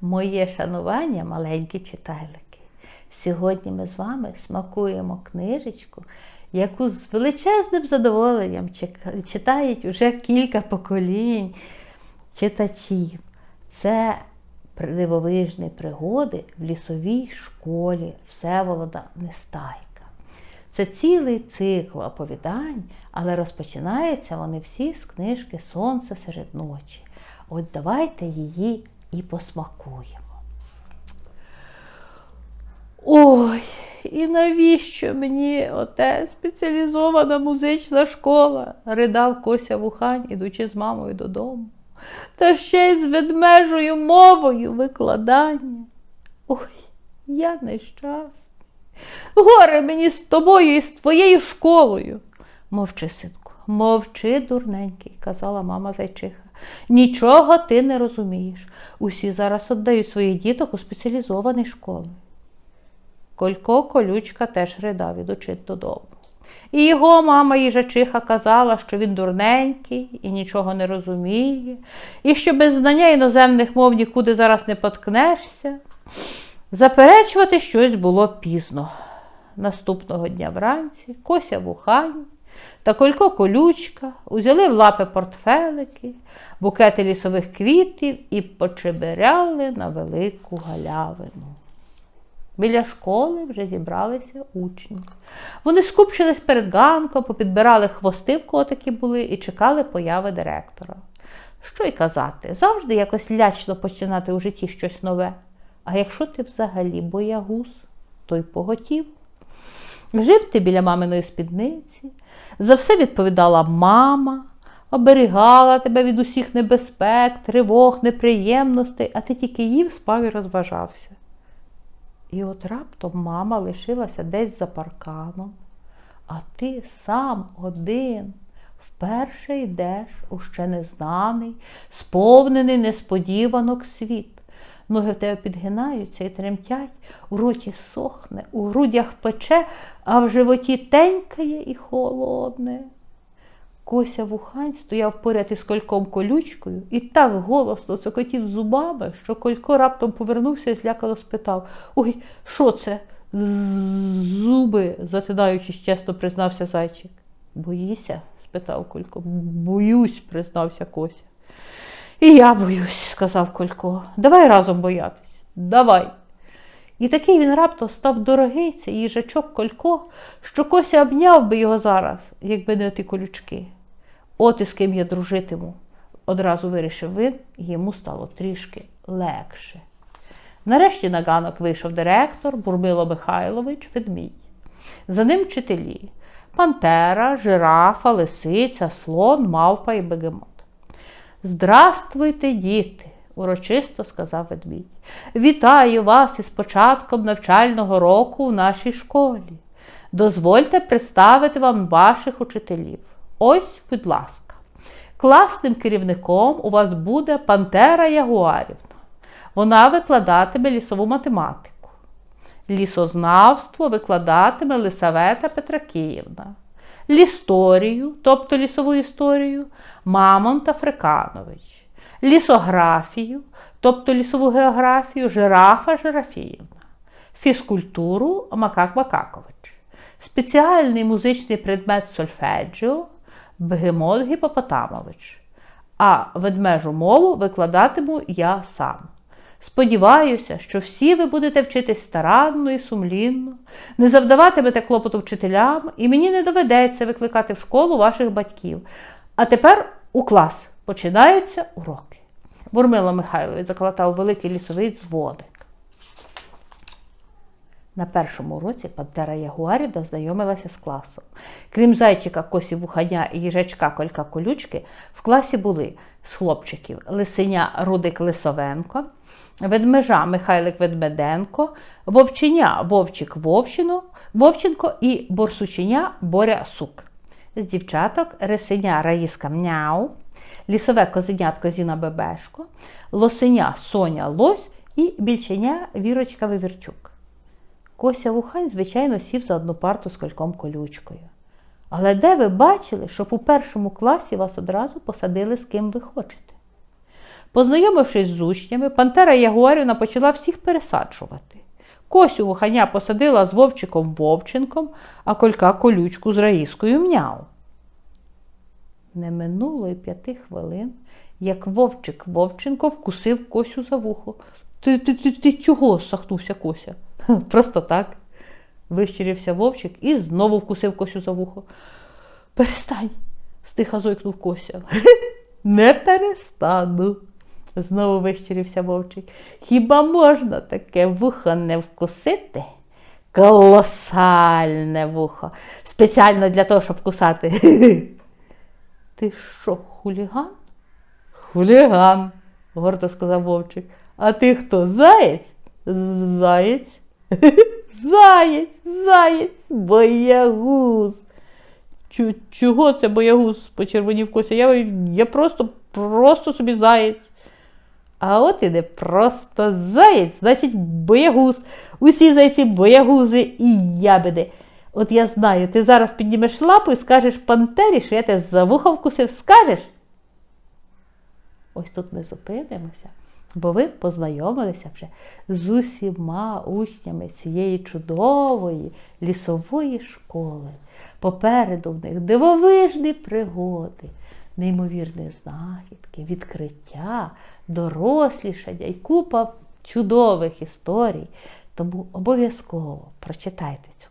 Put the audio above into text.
Моє шанування, маленькі читайлики. Сьогодні ми з вами смакуємо книжечку, яку з величезним задоволенням читають уже кілька поколінь читачів. Це дивовижні пригоди в лісовій школі Всеволода Нестайка. Це цілий цикл оповідань, але розпочинаються вони всі з книжки Сонце серед ночі. От давайте її і посмакуємо. Ой, і навіщо мені оте спеціалізована музична школа? ридав Кося Вухань, ідучи з мамою додому. Та ще й з ведмежою мовою викладання. Ой, я нещасний. Горе мені з тобою і з твоєю школою. Мовчи, синку, мовчи, дурненький, казала мама зайчиха. Нічого ти не розумієш. Усі зараз віддають своїх діток у спеціалізовані школи. Колько колючка теж ридав ідучи додому. І його мама їжачиха казала, що він дурненький і нічого не розуміє, і що без знання іноземних мов нікуди зараз не поткнешся. Заперечувати щось було пізно. Наступного дня вранці Кося Вухань та Колько Колючка узяли в лапи портфелики, букети лісових квітів і почеберяли на велику галявину. Біля школи вже зібралися учні. Вони скупчились перед ганком, попідбирали хвости, в кого такі були, і чекали появи директора. Що й казати, завжди якось лячно починати у житті щось нове. А якщо ти взагалі боягуз, то й поготів. Жив ти біля маминої спідниці, за все відповідала мама, оберігала тебе від усіх небезпек, тривог, неприємностей, а ти тільки їв, спав і розважався. І от раптом мама лишилася десь за парканом, а ти сам один вперше йдеш у ще незнаний, сповнений несподіванок світ. Ноги в тебе підгинаються і тремтять, у роті сохне, у грудях пече, а в животі тенькає і холодне. Кося Вухань стояв поряд із кольком колючкою і так голосно цокотів зубами, що Колько раптом повернувся і злякано спитав Ой, що це? Зуби, затинаючись, чесно признався зайчик. Боїся? спитав Колько. Боюсь, признався Кося. І я боюсь, сказав Колько. Давай разом боятись. Давай. І такий він раптом став дорогий, цей їжачок Колько, що Кося обняв би його зараз, якби не ті колючки. От із ким я дружитиму, одразу вирішив він, і йому стало трішки легше. Нарешті на ганок вийшов директор Бурмило Михайлович Ведмідь. За ним вчителі Пантера, жирафа, лисиця, слон, мавпа і бегемот. Здравствуйте, діти! урочисто сказав ведмідь. Вітаю вас із початком навчального року в нашій школі. Дозвольте представити вам ваших учителів. Ось, будь ласка, класним керівником у вас буде Пантера Ягуарівна. Вона викладатиме лісову математику. Лісознавство викладатиме Лисавета Петракіївна. Лісторію, тобто лісову історію, Мамонт Африканович. Лісографію, тобто лісову географію, жирафа Жирафіївна. Фізкультуру Макак Макакович. Спеціальний музичний предмет сольфеджіо Бегемот Гіпопотамович. А ведмежу мову викладатиму я сам. Сподіваюся, що всі ви будете вчитись старанно і сумлінно, не завдаватимете клопоту вчителям, і мені не доведеться викликати в школу ваших батьків. А тепер у клас починаються уроки. Бурмило Михайлович заклатав великий лісовий дзвоник. На першому уроці Пантера Ягуарівна знайомилася з класом. Крім зайчика Косі Вуханя і їжачка Колька Колючки, в класі були з хлопчиків лисеня Рудик Лисовенко, ведмежа Михайлик Ведмеденко, вовченя Вовчик Вовчино, Вовченко і борсученя Боря Сук. З дівчаток рисеня Раїска Мняу, лісове козенятко Зіна Бебешко, лосеня Соня Лось і більченя Вірочка Вивірчук. Кося Вухань, звичайно, сів за одну парту з кольком колючкою. Але де ви бачили, щоб у першому класі вас одразу посадили з ким ви хочете? Познайомившись з учнями, Пантера Ягуарівна почала всіх пересаджувати. Косю вуханя посадила з Вовчиком Вовченком, а колька колючку з Раїскою мняв. Не минуло й п'яти хвилин, як Вовчик Вовченко вкусив Косю за вухо. Ти, ти, ти, ти чого? сахнувся Кося. «Ха, Просто так. Вищирівся Вовчик і знову вкусив Косю за вухо. Перестань, стиха зойкнув Кося. Не перестану. Знову вищирівся Вовчик. Хіба можна таке вухо не вкусити? Колосальне вухо. Спеціально для того, щоб кусати. Ти що, хуліган? Хуліган, гордо сказав Вовчик. А ти хто? Заєць? Заєць? Заєць, заєць, боягуз. Чого це боягуз? почервонів Кося. Я, я просто, просто собі заєць. А от і не просто заєць, значить боягуз. Усі зайці боягузи і ябеди. От я знаю, ти зараз піднімеш лапу і скажеш пантері, що я тебе за вухо вкусив, скажеш? Ось тут ми зупинимося, бо ви познайомилися вже з усіма учнями цієї чудової лісової школи. Попереду в них дивовижні пригоди, неймовірні знахідки, відкриття, дорослішання і купа чудових історій. Тому обов'язково прочитайте цю